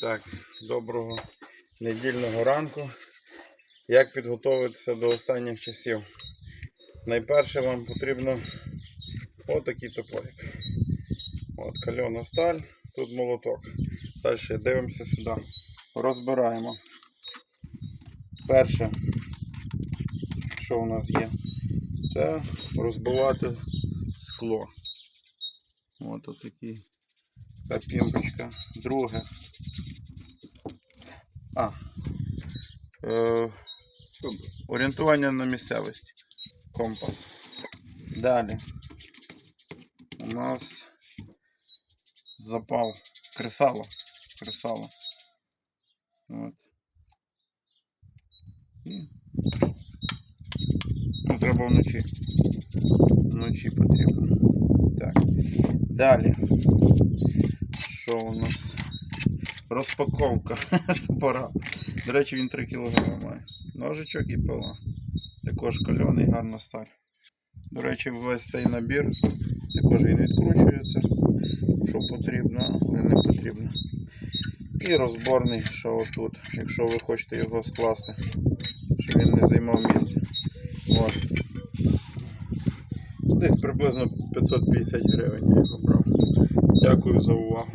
Так, доброго недільного ранку. Як підготуватися до останніх часів? Найперше вам потрібно отакий топорик. От кальона сталь, тут молоток. Далі дивимося сюди. Розбираємо. Перше, що у нас є, це розбивати скло. От отакий та пімпочка. Друге. А. Е, орієнтування на місцевості. Компас. Далі. У нас запал. Кресало. Кресало. От. І. Ну, треба вночі. Вночі потрібно. Далі. Що у нас? Розпаковка топора. До речі, він 3 кг має. Ножичок і пила. Також кальоний, гарна сталь. До речі, весь цей набір також він відкручується, що потрібно, але не потрібно. І розборний, що отут, якщо ви хочете його скласти, щоб він не займав місця. От. Десь приблизно 550 гривень я його брав. Дякую за увагу.